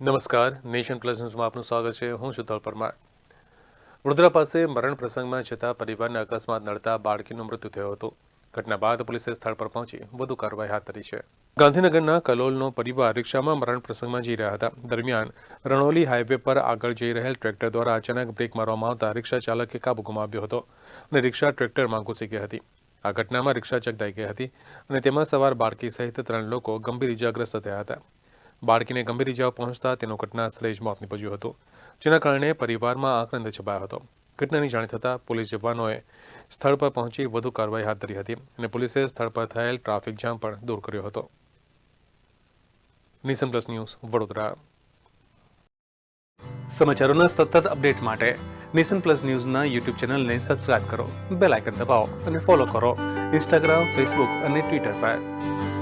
નમસ્કાર. Nation plus ન્યૂઝમાં આપનું સ્વાગત છે. હું શુતલ પરમાર. વડોદરા પાસે મરણ પ્રસંગમાં જતા પરિવારને અકસ્માત નડતા બાળકીનું મૃત્યુ થયો હતો. ઘટના બાદ પોલીસે સ્થળ પર પહોંચી વધુ કાર્યવાહી હાથ ધરી છે. ગાંધીનગરના કલોલનો પરિવાર રિક્ષામાં મરણ પ્રસંગમાં જઈ રહ્યા હતા. દરમિયાન રણોલી હાઈવે પર આગળ જઈ રહેલ ટ્રેક્ટર દ્વારા અચાનક બ્રેક મારવામાં આવતા રિક્ષા ચાલકે કાબુ ગુમાવ્યો હતો અને રિક્ષા ટ્રેક્ટરમાં ઘૂસી ગઈ હતી. આ ઘટનામાં રિક્ષા ચગદાઈ ગઈ હતી અને તેમાં સવાર બાળકી સહિત ત્રણ લોકો ગંભીર ઇજાગ્રસ્ત થયા હતા. બાળકીને ગંભીર ઇજાઓ પહોંચતા તેનું ઘટના સ્થળે જ મોત નીપજ્યું હતું, જેના કારણે પરિવારમાં આક્રંદ છપાયો હતો. ઘટનાની જાણ થતાં પોલીસ જવાનોએ સ્થળ પર પહોંચી વધુ કાર્યવાહી હાથ ધરી હતી અને પોલીસે સ્થળ પર થયેલ ટ્રાફિક જામ પણ દૂર કર્યો હતો. નિસમ પ્લસ ન્યૂઝ, વડોદરા. સમાચારોના સતત અપડેટ માટે નેશન પ્લસ ન્યૂઝના યુટ્યુબ ચેનલને સબસ્ક્રાઇબ કરો, બેલ આઇકન દબાવો અને ફોલો કરો ઇન્સ્ટાગ્રામ, ફેસબુક અને ટ્વિટર પર.